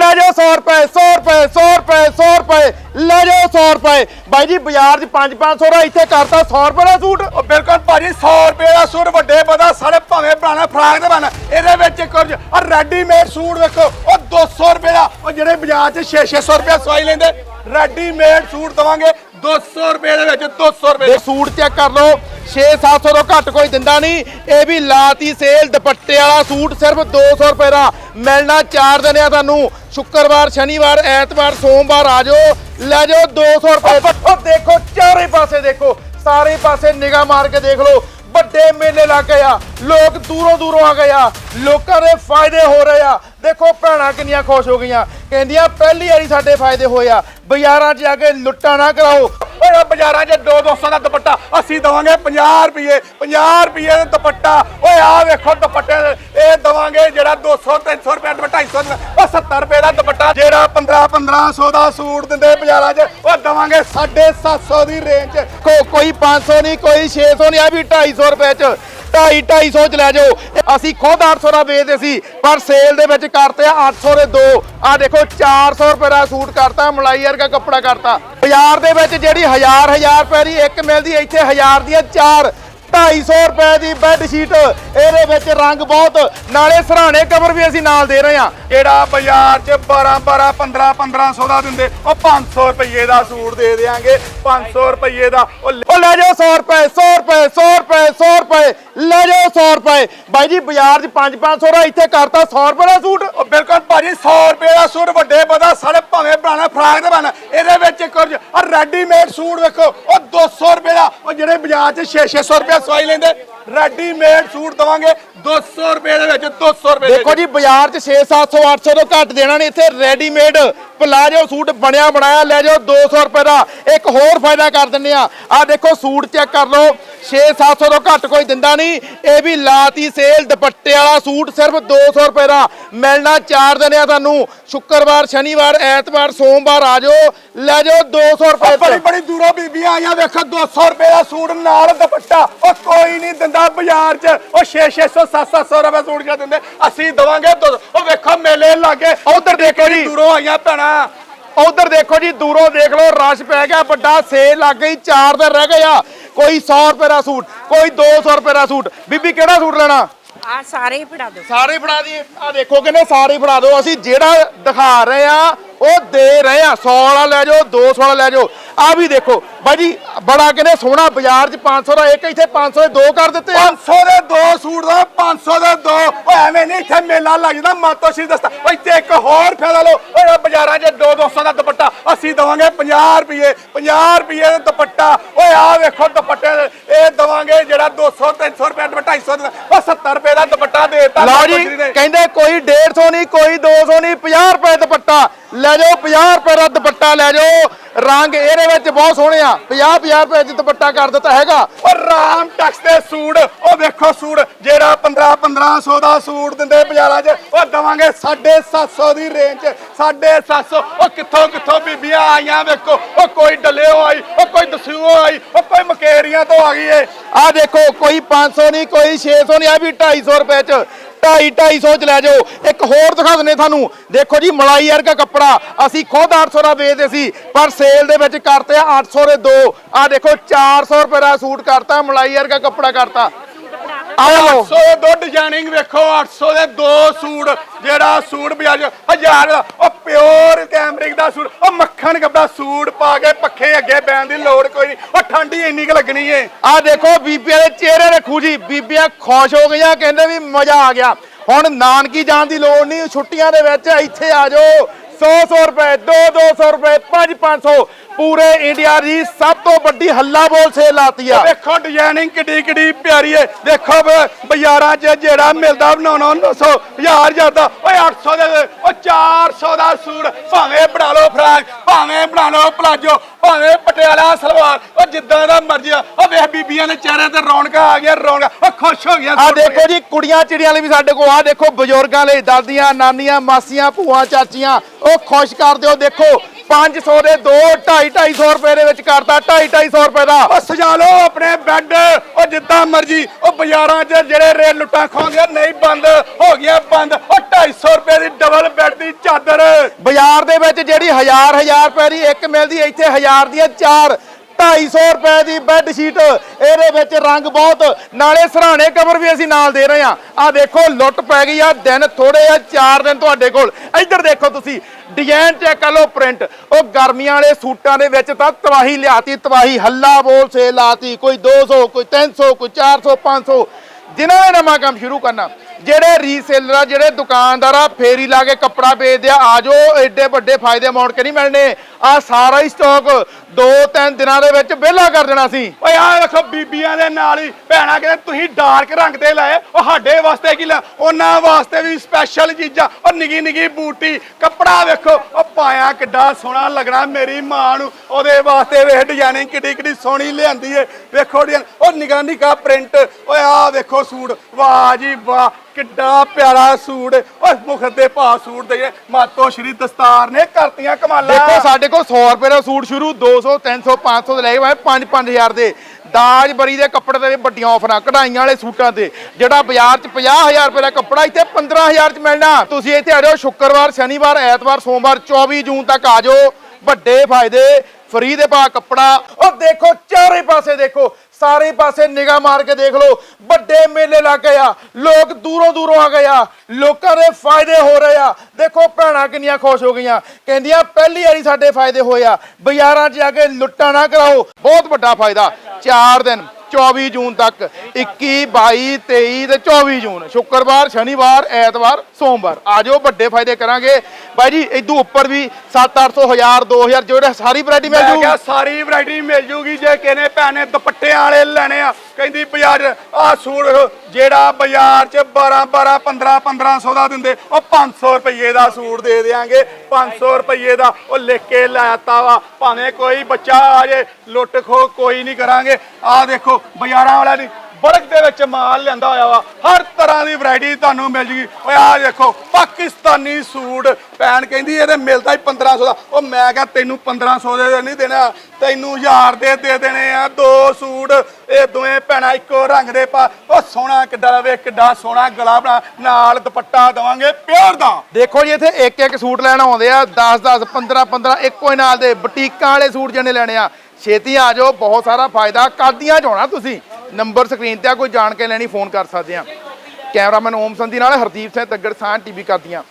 ਲੈ ਜਾਓ 100 ਰੁਪਏ 100 ਰੁਪਏ 100 ਰੁਪਏ 100 ਰੁਪਏ ਲੈ ਜਾਓ 100 ਰੁਪਏ। ਬਾਈ ਜੀ ਬਾਜ਼ਾਰ 'ਚ 5-500 ਦਾ ਇੱਥੇ ਕਰਤਾ 100 ਰੁਪਏ ਦਾ ਸੂਟ। ਉਹ ਬਿਲਕੁਲ ਭਾਜੀ 100 ਰੁਪਏ ਦਾ ਸੂਟ ਵੱਡੇ ਪਤਾ ਸਾਰੇ ਭਾਵੇਂ ਬਣਾਣਾ ਫਰਾਕ ਦੇ ਬਣ। ਇਹਦੇ ਵਿੱਚ ਕੁਝ ਆ ਰੈਡੀਮੇਡ ਸੂਟ ਵੇਖੋ ਉਹ 200 ਰੁਪਏ ਦਾ। ਉਹ ਜਿਹੜੇ ਬਾਜ਼ਾਰ 'ਚ 6-600 ਰੁਪਏ ਸਵਾਈ ਲੈਂਦੇ ਰੈਡੀਮੇਡ ਸੂਟ ਦਵਾਂਗੇ 200 ਰੁਪਏ ਦੇ ਵਿੱਚ 200 ਰੁਪਏ ਇਹ ਸੂਟ ਚੈੱਕ ਕਰ ਲਓ। 6-700 ਤੋਂ ਘੱਟ ਕੋਈ ਦਿੰਦਾ ਨਹੀਂ। ਇਹ ਵੀ ਲਾਤੀ ਸੇਲ, ਦੁਪੱਟੇ ਵਾਲਾ ਸੂਟ ਸਿਰਫ 200 ਰੁਪਏ ਦਾ। ਮਿਲਣਾ ਚਾਰ ਦਿਨ ਆ ਤੁਹਾਨੂੰ। ਸ਼ੁੱਕਰਵਾਰ, ਸ਼ਨੀਵਾਰ, ਐਤਵਾਰ, ਸੋਮਵਾਰ ਆ ਜਾਓ। ਲੈ ਜਾਓ 200 ਰੁਪਏ। ਉਹ ਦੇਖੋ, ਚਾਰੇ ਪਾਸੇ ਦੇਖੋ। ਸਾਰੇ ਪਾਸੇ ਨਿਗਾਹ ਮਾਰ ਕੇ ਦੇਖ ਲਓ। ਵੱਡੇ ਮੇਲੇ ਲੱਗ ਗਏ ਆ। ਲੋਕ ਦੂਰੋਂ ਦੂਰੋਂ ਆ ਗਏ ਆ। ਲੋਕਾਂ ਦੇ ਫਾਇਦੇ ਹੋ ਰਹੇ ਆ। ਦੇਖੋ ਭੈਣਾਂ ਕਿੰਨੀਆਂ ਖੁਸ਼ ਹੋ ਗਈਆਂ। ਕਹਿੰਦੀਆਂ, ਪਹਿਲੀ ਵਾਰੀ ਸਾਡੇ ਫਾਇਦੇ ਹੋਏ ਆ। ਬਾਜ਼ਾਰਾਂ 'ਚ ਜਾ ਕੇ ਲੁੱਟਾਂ ਨਾ ਕਰਾਓ। ਓਏ ਉਹ ਬਾਜ਼ਾਰਾਂ 'ਚ ਦੋ 200 ਦਾ ਦੁਪੱਟਾ ਅਸੀਂ ਦਵਾਂਗੇ 50 ਰੁਪਏ 50 ਰੁਪਏ ਦਾ ਦੁਪੱਟਾ। ਓਏ ਆਹ ਵੇਖੋ ਦੁਪੱਟੇ ਇਹ ਦਵਾਂਗੇ ਜਿਹੜਾ 200 300 ਰੁਪਏ ਦਾ 250 ਦਾ ਉਹ 70 ਰੁਪਏ ਦਾ ਦੁਪੱਟਾ ਜਿਹੜਾ 15 1500 ਦਾ ਸੂਟ ਦਿੰਦੇ ਬਾਜ਼ਾਰਾਂ 'ਚ, ਉਹ ਦਵਾਂਗੇ 750 ਦੀ ਰੇਂਜ 'ਚ। ਕੋ ਕੋਈ 500 ਨਹੀਂ, ਕੋਈ 600 ਨਹੀਂ, ਆ ਵੀ 250 ਰੁਪਏ ਚ। ਢਾਈ 250 ਚ ਲੈ ਜਾਓ। ਅਸੀਂ ਖੁਦ 800 ਦਾ ਵੇਚਦੇ ਸੀ, ਪਰ ਸੇਲ ਦੇ ਵਿੱਚ ਕਰਤੇ ਆ 800 ਦੇ ਦੋ। ਆ ਦੇਖੋ 400 ਰੁਪਏ ਦਾ ਸੂਟ ਕਰਤਾ, ਮਲਾਈ ਵਰਗਾ ਕੱਪੜਾ ਕਰਤਾ। ਬਾਜ਼ਾਰ ਦੇ ਵਿੱਚ ਜਿਹੜੀ 1000 1000 ਰੁਪਏ ਦੀ ਇੱਕ ਮਿਲਦੀ, ਇੱਥੇ 1000 ਦੀਆਂ ਚਾਰ 250 ਰੁਪਏ ਦੀ ਬੈੱਡ ਸ਼ੀਟ ਇਹਦੇ ਵਿੱਚ ਰੰਗ ਬਹੁਤ, ਨਾਲੇ ਸਰਾਣੇ ਕਵਰ ਵੀ ਅਸੀਂ ਨਾਲ ਦੇ ਰਹੇ ਹਾਂ। ਜਿਹੜਾ ਬਾਜ਼ਾਰ 'ਚ 12 12 15 1500 ਦਾ ਦਿੰਦੇ, ਉਹ 500 ਰੁਪਏ ਦਾ ਸੂਟ ਦੇ ਦੇਾਂਗੇ 500 ਰੁਪਏ ਦਾ। ਉਹ ਲੈ- ਜਾਓ 100 ਰੁਪਏ 100 ਰੁਪਏ 100 ਰੁਪਏ 100 ਰੁਪਏ, ਲੈ ਜਾਓ 100 ਰੁਪਏ। ਬਾਈ ਜੀ, ਬਾਜ਼ਾਰ 'ਚ 5 500 ਦਾ ਇੱਥੇ ਕਰਤਾ 100 ਰੁਪਏ ਦਾ ਸੂਟ। ਉਹ ਬਿਲਕੁਲ ਭਾਜੀ 100 ਰੁਪਏ ਦਾ ਸੂਟ ਵੱਡੇ ਪਤਾ, ਸਾਰੇ ਭਾਵੇਂ ਬਣਾਣਾ ਫਰਾਕ ਦੇ ਬਣ ਇਹਦੇ ਵਿੱਚ ਕੁਝ ਰੈਡੀਮੇਡ ਸੂਟ ਵੇਖੋ, ਉਹ 200 ਰੁਪਏ ਦਾ। ਉਹ ਜਿਹੜੇ ਬਾਜ਼ਾਰ 'ਚ 6-600 ਰੁਪਏ ਸਵਾਈ ਲੈਂਦੇ। ਰੈਡੀਮੇਡ ਸੂਟ ਦਵਾਂਗੇ। 200 ਰੁਪਏ ਦੇ ਵਿੱਚ 200 ਰੁਪਏ ਦੇ ਦੇਖੋ ਜੀ ਬਾਜ਼ਾਰ 'ਚ 6 700 800 ਤੋਂ ਘੱਟ ਦੇਣਾ ਨਹੀਂ ਇੱਥੇ। ਰੈਡੀਮੇਡ ਪਲਾਜੋ ਸੂਟ ਬਣਿਆ ਬਣਾਇਆ ਲੈ ਜਾਓ 200 ਰੁਪਏ ਦਾ। ਇੱਕ ਹੋਰ ਫਾਇਦਾ ਕਰ ਦਿੰਦੇ ਆ ਆ ਦੇਖੋ ਸੂਟ ਚੈੱਕ ਕਰ ਲਓ। 6 700 ਤੋਂ ਘੱਟ ਕੋਈ ਦਿੰਦਾ ਨਹੀਂ। ਇਹ ਵੀ ਲਾਤੀ ਸੇਲ ਦੁਪੱਟੇ ਵਾਲਾ ਸੂਟ ਸਿਰਫ 200 ਰੁਪਏ ਦਾ। ਮਿਲਣਾ 4 ਦਿਨ ਆ ਤੁਹਾਨੂੰ। ਸ਼ੁੱਕਰਵਾਰ ਸ਼ਨੀਵਾਰ ਐਤਵਾਰ ਸੋਮਵਾਰ ਆ ਜਾਓ। ਲੈ ਜਾਓ 200 ਰੁਪਏ ਬੜੀ ਬੜੀ ਦੂਰੋਂ ਬੀਬੀਆਂ ਆਈਆਂ ਵੇਖੋ 200 ਰੁਪਏ ਦਾ ਸੂਟ ਨਾਲ ਦੁਪੱਟਾ। ਉਹ ਕੋਈ ਨਹੀਂ ਦਿੰਦਾ ਬਾਜ਼ਾਰ 'ਚ। ਉਹ 6 600 700 ਰੁਪਏ ਸੂਟ ਕਿਆ ਦਿੰਦੇ। ਅਸੀਂ ਦਵਾਂਗੇ ਉਹ ਵੇਖੋ ਮੇਲੇ ਲਾਗੇ। ਉਧਰ ਦੇਖੋ ਜੀ। ਦੂਰੋਂ ਆਈਆਂ ਭੈਣਾਂ। ਉਧਰ ਦੇਖੋ ਜੀ ਦੂਰੋਂ ਦੇਖ ਲਓ ਰਸ਼ ਪੈ ਗਿਆ ਵੱਡਾ ਸੇਲ ਲੱਗ ਗਈ 4 ਦਿਨ ਰਹਿ ਗਏ ਆ। ਕੋਈ 100 ਰੁਪਏ ਦਾ ਸੂਟ ਕੋਈ 200 ਰੁਪਏ ਦਾ ਸੂਟ। ਬੀਬੀ ਕਿਹੜਾ ਸੂਟ ਲੈਣਾ? ਆ ਸਾਰੇ ਹੀ ਫੜਾ ਦਿਓ। ਸਾਰੇ ਫੜਾ ਦਈਏ। ਆ ਦੇਖੋ ਕਿੰਨੇ ਸਾਰੇ ਫੜਾ ਦਿਓ। ਅਸੀਂ ਜਿਹੜਾ ਦਿਖਾ ਰਹੇ ਆ ਉਹ ਦੇ ਰਹੇ ਆ। 100 ਵਾਲਾ ਲੈ ਜਾਓ 200 ਵਾਲਾ ਲੈ ਜਾਓ। ਆ ਵੀ ਦੇਖੋ ਬਾਈ ਜੀ ਬੜਾ ਕਿੰਨੇ ਸੋਹਣਾ ਬਾਜ਼ਾਰ 'ਚ 500 ਦਾ ਇੱਕ ਇੱਥੇ 500 ਦੇ ਦੋ ਕਰ ਦਿੱਤੇ ਆ। 500 ਦੇ ਦੋ ਸੂਟ ਦਾ 500 ਦੇ ਦੋ ਓਏ ਐਵੇਂ ਨਹੀਂ ਇੱਥੇ ਮੇਲਾ ਲੱਗ ਜਾਂਦਾ ਮਾਤੋ ਸ਼ੀ ਦਸਤਾ ਓਏ ਇੱਥੇ ਇੱਕ ਹੋਰ ਫਾਇਦਾ ਲਓ। ਓਏ ਬਾਜ਼ਾਰਾਂ 'ਚ 2 200 ਦਾ ਦੁਪੱਟਾ। ਅਸੀਂ ਦਵਾਂਗੇ 50 ਰੁਪਏ 50 ਰੁਪਏ ਦਾ ਦੁਪੱਟਾ। ਓਏ ਆਹ ਵੇਖੋ ਦੁਪੱਟੇ ਇਹ ਦਵਾਂਗੇ ਜਿਹੜਾ 200 300 ਰੁਪਏ ਦਾ 250 ਦਾ। ਉਹ 70 ਰੁਪਏ ਦਾ ਦੁਪੱਟਾ ਦੇਤਾ। ਲਓ ਜੀ ਕਹਿੰਦੇ ਕੋਈ 150 ਨਹੀਂ ਕੋਈ 200 ਨਹੀਂ 50 ਰੁਪਏ ਦੁਪੱਟਾ। ਲੈ ਜਾਓ 50 ਰੁਪਏ ਦਾ ਦੁਪੱਟਾ ਲੈ ਜਾਓ। ਰੰਗ ਇਹਦੇ ਵਿੱਚ ਬਹੁਤ ਸੋਹਣੇ ਆ। 50 50 ਰੁਪਏ ਚ ਦੁਪੱਟਾ ਕਰ ਦਿੱਤਾ ਹੈਗਾ। ਓ ਰਾਮ ਟੈਕਸ ਦੇ ਸੂਟ। ਉਹ ਵੇਖੋ ਸੂਟ। ਜਿਹੜਾ 15 1500 ਦਾ ਸੂਟ ਦਿੰਦੇ ਬਾਜ਼ਾਰਾਂ 'ਚ। ਉਹ ਦਵਾਂਗੇ 750 ਦੀ ਰੇਂਜ 'ਚ 750 ਉਹ ਕਿੱਥੋਂ ਕਿੱਥੋਂ ਬੀਬੀਆਂ ਆਈਆਂ ਵੇਖੋ। ਉਹ ਕੋਈ ਡੱਲਿਓ ਆਈ, ਉਹ ਕੋਈ ਦਸੂਓ ਆਈ, ਉਹ ਕੋਈ ਮਕੇਰੀਆਂ ਤੋਂ ਆ ਗਈ ਏ। ਆ ਦੇਖੋ, ਕੋਈ 500 ਨਹੀਂ, ਕੋਈ 600 ਨਹੀਂ ਆ ਵੀ 250 ਰੁਪਏ ਚ। 2.5 250 ਚ ਲੈ ਜਾਓ। ਇੱਕ ਹੋਰ ਦਿਖਾ ਦਿੰਨੇ ਤੁਹਾਨੂੰ। ਦੇਖੋ ਜੀ, ਮਲਾਈ ਵਰਗਾ ਕੱਪੜਾ। ਅਸੀਂ ਖੁਦ 800 ਦਾ ਵੇਚਦੇ ਸੀ, ਪਰ ਸੇਲ ਦੇ ਵਿੱਚ ਕਰਤੇ ਆ 800 ਦੇ ਦੋ। ਆ ਦੇਖੋ 400 ਰੁਪਏ ਦਾ ਸੂਟ ਕਰਤਾ, ਮਲਾਈ ਵਰਗਾ ਕੱਪੜਾ ਕਰਤਾ। ਆ ਲਓ 800 ਦੇ ਦੋ ਡਿਜ਼ਾਈਨਿੰਗ ਵੇਖੋ 800 ਦੇ ਦੋ ਸੂਟ ਜਿਹੜਾ ਸੂਟ ਬਾਜ਼ਾਰ 'ਚ ਹਜ਼ਾਰ ਦਾ ਉਹ ਪਿਓਰ ਕੈਮਰਿਕ ਦਾ ਸੂਟ ਉਹ ਮੱਖਣ ਕੱਪੜਾ ਸੂਟ ਪਾ ਕੇ ਪੱਖੇ ਅੱਗੇ ਬੈਣ ਦੀ ਲੋੜ ਕੋਈ ਨਹੀਂ। ਉਹ ਠੰਡੀ ਇੰਨੀ ਕੁ ਲੱਗਣੀ ਏ। ਆ ਦੇਖੋ ਬੀਬੀਆਂ ਦੇ ਚਿਹਰੇ ਰੱਖੂ ਜੀ ਬੀਬੀਆਂ ਖੁਸ਼ ਹੋ ਗਈਆਂ ਕਹਿੰਦੇ ਵੀ ਮਜ਼ਾ ਆ ਗਿਆ। ਹੁਣ ਨਾਨਕੀ ਜਾਣ ਦੀ ਲੋੜ ਨਹੀਂ ਛੁੱਟੀਆਂ ਦੇ ਵਿੱਚ ਇੱਥੇ ਆ ਜਾਓ। 100 100 ਰੁਪਏ 2 200 ਰੁਪਏ 5 500 ਪੂਰੇ ਇੰਡੀਆ ਦੀ ਸਭ ਤੋਂ ਵੱਡੀ ਹੱਲਾ ਬੋਲ ਸੇਲ ਲਾਤੀ ਆ। ਵੇਖੋ ਡਿਜ਼ਾਈਨਿੰਗ ਕਿੱਡੀ ਕਿੱਡੀ ਪਿਆਰੀ ਏ। ਦੇਖੋ ਬਾਜ਼ਾਰਾਂ 'ਚ ਜਿਹੜਾ ਮਿਲਦਾ 900 900 ਹਜ਼ਾਰ ਜਾਂਦਾ ਓਏ 800 ਦੇ ਓ 400 ਦਾ ਸੂਟ ਭਾਵੇਂ ਬਣਾ ਲਓ ਫਰਾਕ ਭਾਵੇਂ ਬਣਾ ਲਓ ਪਲਾਜੋ ਭਾਵੇਂ ਪਟਿਆਲਾ ਸਲਵਾਰ ਓ ਜਿੱਦਾਂ ਦਾ ਮਰਜ਼ੀ ਆ। ਓ ਵੇਖ ਬੀਬੀਆਂ ਦੇ ਚਿਹਰੇ ਤੇ ਰੌਣਕਾਂ ਆ ਗਈਆਂ ਰੌਣਕਾਂ ਓ ਖੁਸ਼ ਹੋ ਗਈਆਂ ਆ ਦੇਖੋ ਜੀ ਕੁੜੀਆਂ ਚਿੜੀਆਂ ਲਈ ਵੀ ਸਾਡੇ ਕੋਲ ਆ। ਦੇਖੋ ਬਜ਼ੁਰਗਾਂ ਲਈ ਦਾਦੀਆਂ ਨਾਨੀਆਂ ਮਾਸੀਆਂ ਭੂਆ ਚਾਚੀਆਂ ਉਹ ਖੁਸ਼ ਕਰ ਦਿਓ। ਦੇਖੋ 500 ਦੇ ਦੋ 2.5 250 ਰੁਪਏ ਦੇ ਵਿੱਚ ਕਰਤਾ 2.5 250 ਰੁਪਏ ਦਾ। ਉਹ ਸਜਾ ਲਓ ਆਪਣੇ ਬੈੱਡ ਉਹ ਜਿੱਦਾਂ ਮਰਜ਼ੀ ਉਹ ਬਾਜ਼ਾਰਾਂ 'ਚ ਜਿਹੜੇ ਰੇਲ ਲੁੱਟਾਂ ਖਾਉਂਦੇ ਨਹੀਂ ਬੰਦ ਹੋ ਗਈਆਂ ਬੰਦ। ਉਹ 250 ਰੁਪਏ ਦੀ ਡਬਲ ਬੈੱਡ ਦੀ ਚਾਦਰ। ਬਾਜ਼ਾਰ ਦੇ ਵਿੱਚ ਜਿਹੜੀ ਹਜ਼ਾਰ ਹਜ਼ਾਰ ਰੁਪਏ ਦੀ ਇੱਕ ਮਿਲਦੀ ਇੱਥੇ ਹਜ਼ਾਰ ਦੀਆਂ ਚਾਰ 250 ਰੁਪਏ ਦੀ ਬੈੱਡ ਸ਼ੀਟ ਇਹਦੇ ਵਿੱਚ ਰੰਗ ਬਹੁਤ। ਨਾਲੇ ਸਰਾਣੇ ਕਵਰ ਵੀ ਅਸੀਂ ਨਾਲ ਦੇ ਰਹੇ ਆ ਆ ਦੇਖੋ, ਲੁੱਟ ਪੈ ਗਈ ਆ। ਦਿਨ ਥੋੜੇ ਆ 4 ਦਿਨ ਤੁਹਾਡੇ ਕੋਲ। ਇੱਧਰ ਦੇਖੋ ਤੁਸੀਂ ਡਿਜ਼ਾਈਨ ਚੈੱਕ ਕਰ ਲਓ ਪ੍ਰਿੰਟ ਉਹ ਗਰਮੀਆਂ ਵਾਲੇ ਸੂਟਾਂ ਦੇ ਵਿੱਚ ਤਾਂ ਤਵਾਹੀ ਲਿਆਤੀ ਤਵਾਹੀ ਹੱਲਾ ਬੋਲ ਸੇ ਲਾਤੀ, ਕੋਈ 200 ਕੋਈ 300 ਕੋਈ 400 500 ਜਿਨ੍ਹਾਂ ਨੇ ਨਵਾਂ ਕੰਮ ਸ਼ੁਰੂ ਕਰਨਾ। ਜਿਹੜੇ ਰੀਸੇਲਰ ਆ, ਜਿਹੜੇ ਦੁਕਾਨਦਾਰ ਆ, ਫੇਰੀ ਲਾ ਕੇ ਕੱਪੜਾ ਵੇਚਦੇ ਆ ਆਜੋ ਐਡੇ ਵੱਡੇ ਫਾਇਦੇ ਅਮਾਉਂਟ ਕੇ ਨਹੀਂ ਮਿਲਣੇ? ਆ ਸਾਰਾ ਹੀ ਸਟਾਕ ਦੋ ਤਿੰਨ ਦਿਨਾਂ ਦੇ ਵਿੱਚ ਵਿਹਲਾ ਕਰ ਦੇਣਾ ਸੀ। ਓਏ, ਆਹ ਵੇਖੋ ਬੀਬੀਆਂ ਦੇ ਨਾਲ ਹੀ ਭੈਣਾ ਕਹਿੰਦੇ ਤੁਸੀਂ ਡਾਰਕ ਰੰਗ ਦੇ ਲਾਏ। ਉਹ ਸਾਡੇ ਵਾਸਤੇ ਕੀ ਲਾ ਉਹਨਾਂ ਵਾਸਤੇ ਵੀ ਸਪੈਸ਼ਲ ਚੀਜ਼ਾਂ। ਉਹ ਨਿੱਗੀ ਨਿੱਗੀ ਬੂਟੀ, ਕੱਪੜਾ ਵੇਖੋ। ਉਹ ਪਾਇਆ ਕਿੱਡਾ ਸੋਹਣਾ ਲੱਗਣਾ ਮੇਰੀ ਮਾਂ ਨੂੰ। ਉਹਦੇ ਵਾਸਤੇ ਵੇਖ ਡਿਜ਼ਾਈਨਿੰਗ ਕਿੱਡੀ ਕਿੱਡੀ ਸੋਹਣੀ ਲਿਆਂਦੀ ਏ। ਵੇਖੋ ਡਿਜ਼ਾਈਨ। ਉਹ ਨਿੱਕਾ ਨਿੱਕਾ ਪ੍ਰਿੰਟ ਓਏ, ਆਹ ਵੇਖੋ ਸੂਟ। ਵਾਹ ਜੀ ਵਾਹ। ਕਿੱਡਾ ਪਿਆਰਾ ਸੂਟ ਓਏ, ਮੁਖ ਦੇ ਭਾ ਸੂਟ ਦੇ ਮਾਤੋ ਸ਼੍ਰੀ ਦਸਤਾਰ ਨੇ ਕਰਤੀਆਂ ਕਮਾਲਾਂ। ਦੇਖੋ, ਸਾਡੇ ਕੋਲ 100 ਰੁਪਏ ਦਾ ਸੂਟ ਸ਼ੁਰੂ 200 300 500 ਦੇ ਲੈ ਕੇ 5 5000 ਦੇ। ਦਾਜ ਬਰੀ ਦੇ ਕੱਪੜੇ ਤੇ ਵੱਡੀਆਂ ਆਫਰਾਂ, ਕਢਾਈਆਂ ਵਾਲੇ ਸੂਟਾਂ ਤੇ ਜਿਹੜਾ ਬਾਜ਼ਾਰ 'ਚ 50000 ਰੁਪਏ ਦਾ ਕੱਪੜਾ, ਇੱਥੇ 15000 'ਚ ਮਿਲਣਾ। ਤੁਸੀਂ ਇੱਥੇ ਆ ਜਾਓ, ਸ਼ੁੱਕਰਵਾਰ, ਸ਼ਨੀਵਾਰ, ਐਤਵਾਰ, ਸੋਮਵਾਰ 24 ਜੂਨ ਤੱਕ ਆ ਜਾਓ। ਵੱਡੇ ਫਾਇਦੇ ਫਰੀ ਦੇ ਪਾ ਕੱਪੜਾ। ਉਹ ਦੇਖੋ, ਚਾਰੇ ਪਾਸੇ ਦੇਖੋ, ਸਾਰੇ ਪਾਸੇ ਨਿਗਾਹ ਮਾਰ ਕੇ ਦੇਖ ਲਓ, ਵੱਡੇ ਮੇਲੇ ਲੱਗ ਗਏ ਆ, ਲੋਕ ਦੂਰੋਂ ਦੂਰੋਂ ਆ ਗਏ ਆ, ਲੋਕਾਂ ਦੇ ਫਾਇਦੇ ਹੋ ਰਹੇ ਆ। ਦੇਖੋ, ਭੈਣਾਂ ਕਿੰਨੀਆਂ ਖੁਸ਼ ਹੋ ਗਈਆਂ। ਕਹਿੰਦੀਆਂ, ਪਹਿਲੀ ਵਾਰੀ ਸਾਡੇ ਫਾਇਦੇ ਹੋਏ ਆ। ਬਾਜ਼ਾਰਾਂ 'ਚ ਜਾ ਕੇ ਲੁੱਟਾਂ ਨਾ ਕਰਾਓ, ਬਹੁਤ ਵੱਡਾ ਫਾਇਦਾ। 4 ਦਿਨ 24 ਜੂਨ ਤੱਕ 21 22 23 ਤੇ 24 ਜੂਨ ਸ਼ੁੱਕਰਵਾਰ ਸ਼ਨੀਵਾਰ ਐਤਵਾਰ ਸੋਮਵਾਰ। ਆ ਜਾਓ ਵੱਡੇ ਫਾਇਦੇ ਕਰਾਂਗੇ। ਬਾਈ ਜੀ ਇਦੋਂ ਉੱਪਰ ਵੀ 7-800 1000 2000 ਜਿਹੜੇ ਸਾਰੀ ਵੈਰਾਈਟੀ ਮਿਲ ਮੈਂ ਜੂ। ਕਿਹਾ ਸਾਰੀ ਵੈਰਾਈਟੀ ਮਿਲ ਜੂਗੀ ਜੇ ਕਿਨੇ ਭੈਣੇ ਦੁਪੱਟਿਆਂ ਵਾਲੇ ਲੈਣੇ ਆ। ਕਹਿੰਦੀ ਬਾਜ਼ਾਰ ਆ ਸੂਟ ਜਿਹੜਾ ਬਾਜ਼ਾਰ 'ਚ 12 12 15 1500 ਦਾ ਦਿੰਦੇ ਉਹ 500 ਰੁਪਏ ਦਾ ਸੂਟ ਦੇ ਦੇਾਂਗੇ 500 ਰੁਪਏ ਦਾ ਉਹ ਲਿਖ ਕੇ ਲਾਤਾ ਵਾ। ਭਾਵੇਂ ਕੋਈ ਬੱਚਾ ਆ ਜੇ ਲੁੱਟ ਖੋ ਕੋਈ ਨਹੀਂ ਕਰਾਂਗੇ। ਆ ਦੇਖੋ ਬਾਜ਼ਾਰਾਂ ਵਾਲਾ ਦੀ ਬਰਕ ਦੇ ਵਿੱਚ ਮਾਲ ਲਿਆਂਦਾ ਹੋਇਆ ਵਾ। ਹਰ ਤਰ੍ਹਾਂ ਦੀ ਵੈਰਾਈਟੀ ਤੁਹਾਨੂੰ ਮਿਲ ਜੂਗੀ। ਓਏ ਆ ਦੇਖੋ, ਪਾਕਿਸਤਾਨੀ ਸੂਟ। ਭੈਣ ਕਹਿੰਦੀ ਇਹਦੇ ਮਿਲਦਾ ਹੀ 1500 ਦਾ। ਉਹ ਮੈਂ ਕਿਹਾ ਤੈਨੂੰ 1500 ਦੇ ਨਹੀਂ ਦੇਣਾ। ਤੈਨੂੰ 1000 ਦੇ ਦੇ ਦੇਣੇ ਆ ਦੋ ਸੂਟ। ਇਹ ਦੋਵੇਂ ਭੈਣਾਂ ਇੱਕੋ ਰੰਗ ਦੇ ਪਾ। ਉਹ ਸੋਹਣਾ ਕਿੱਡਾ ਵੇ, ਕਿੱਡਾ ਸੋਹਣਾ ਗਲਾ ਬਣਾ। ਨਾਲ ਦੁਪੱਟਾ ਦਵਾਂਗੇ ਪਿਓਰ ਦਾ। ਦੇਖੋ ਜੀ, ਇੱਥੇ ਇੱਕ ਇੱਕ ਸੂਟ ਲੈਣ ਆਉਂਦੇ ਆ। 10 10 15 15 ਇੱਕੋ ਹੀ ਨਾਲ ਦੇ ਬੁਟੀਕਾਂ ਵਾਲੇ ਸੂਟ ਜਿਹਨੇ ਲੈਣੇ ਆ। ਛੇਤੀ ਆ ਜਾਓ, ਬਹੁਤ ਸਾਰਾ ਫਾਇਦਾ। ਕਾਦੀਆਂ ਚ ਤੁਸੀਂ। ਨੰਬਰ ਸਕਰੀਨ ਤੇ ਆ, ਕੋਈ ਜਾਣ ਕੇ ਲੈਣੀ, ਫੋਨ ਕਰ ਸਕਦੇ ਆ। ਕੈਮਰਾਮੈਨ ਓਮ ਸੰਧੀ ਨਾਲ ਹਰਦੀਪ ਸਿੰਘ ਤੱਗੜ ਸਾਂ ਟੀਵੀ ਕਾਦੀਆਂ